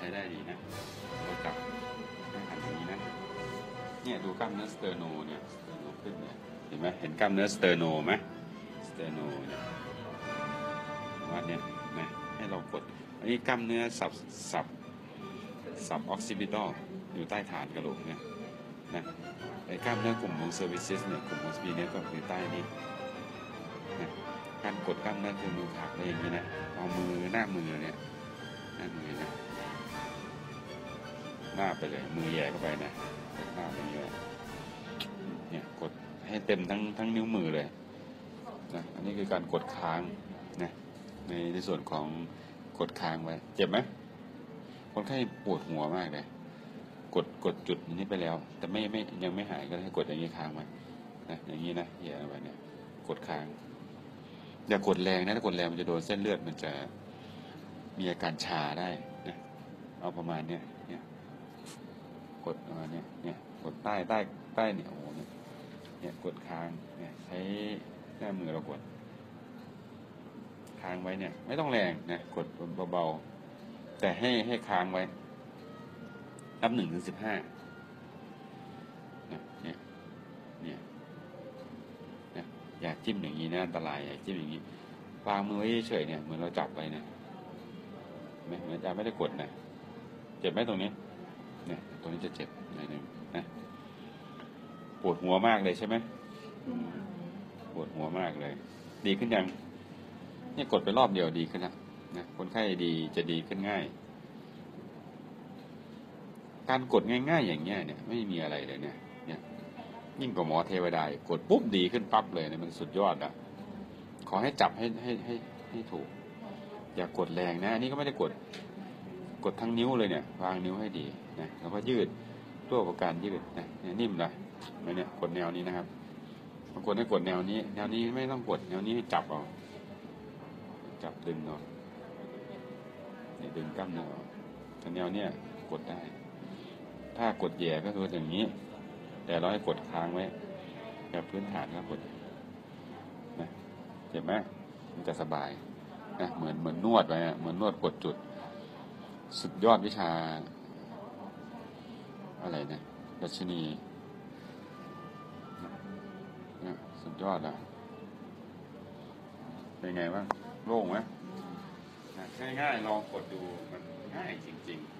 ช้ได้ดีนะเราจับให้หันอย่างนี้นะ เนี่ยดูกล้ามเนื้อสเตอร์โนเนี่ยสเตอร์โนขึ้นเนี่ย เห็นไหมเห็นกล้ามเนื้อสเตอร์โนไหมสเตอร์โนเนี่ยวัดเนี่ยนะให้เรากด อันนี้กล้ามเนื้อสับสับสับออกซิบิตอลอยู่ใต้ฐานกระโหลกเนี่ยนะไอ้กล้ามเนื้อกลุ่มของเซอร์วิสเนี่ยกลุ่มของสปีเนี่ยก็อยู่ใต้นี้นะการกดกล้ามเนื้อคือมือผักอะไรอย่างนี้นะเอามือหน้ามือเนี่ย หน้ามือนะหน้าไปเลย มือแหย่เข้าไปนะหน้าไปอย่างนี้เลยเนี่ยกดให้เต็มทั้งทั้งนิ้วมือเลยนะอันนี้คือการกดค้างนะในในส่วนของกดค้างไว้ เจ็บไหมคนไข้ปวดหัวมากเลยกดกดจุดนี้ไปแล้ว แต่ไม่ไม่ยังไม่หายก็ให้กดอย่างนี้ค้างไว้นะอย่างนี้นะแย่ไปเนี่ยกดค้าง อย่ากดแรงนะถ้ากดแรงมันจะโดนเส้นเลือดมันจะ มีอาการชาได้นะเอาประมาณเนี้ยเนี่ยกดประมาณเนี้ยเนี่ยกดใต้ใต้ใต้เนี่ยโอ้โหเนี่ยเนี่ยกดค้างเนี่ยใช้หน้ามือเรากดค้างไว้เนี่ยไม่ต้องแรงนะกดเบาๆ แต่ให้ให้ค้างไว้ นับหนึ่งถึงสิบห้าเนี่ยเนี่ยเนี่ยอย่าจิ้มอย่างนี้นะอันตรายอย่าจิ้มอย่างนี้วางมือไว้เฉยเนี่ยเหมือนเราจับไปนะ ไหมเหมือนจะไม่ได้กดนะเจ็บไหมตรงนี้เนี่ยตรงนี้จะเจ็บหน่อยหนึงนะปวดหัวมากเลยใช่ไหมอืมปวดหัวมากเลย ดีขึ้นยังเนี่ยกดไปรอบเดียวดีขึ้นแล้วนะคนไข้ดีจะดีขึ้นง่าย การกดง่ายๆอย่างเงี้ยเนี่ย ไม่มีอะไรเลยเนี่ยเนี่ยยิ่งกว่าหมอเทวดาอีกกดปุ๊บดีขึ้นปั๊บเลยเนี่ยมันสุดยอดอะขอให้จับให้ให้ให้ให้ถูก อย่ากดแรงนะอันนี้ก็ไม่ได้กดกดทั้งนิ้วเลยเนี่ยวางนิ้วให้ดีนะแล้วก็ยืดตัวประการยืดนะเนี่ยนิ่มเลยไม่เนี่ยกดแนวนี้นะครับบางคนให้กดแนวนี้ แนวนี้ไม่ต้องกดแนวนี้ให้จับเอาจับดึงเอานี่ดึงกล้ามเนื้อเอาแต่แนวเนี้ยกดได้ ถ้ากดแย่ก็คืออย่างนี้ แต่เราให้กดค้างไว้แบบพื้นฐานก็กดนะเจ็บไหมมันจะสบาย นะเหมือนเหมือนนวดไปอะเหมือนนวดกดจุด สุดยอดวิชา อะไรนะดัชนีนะสุดยอดอะ เป็นไงบ้างโล่งไหมง่ายๆลองกดดูมันง่ายจริง ๆ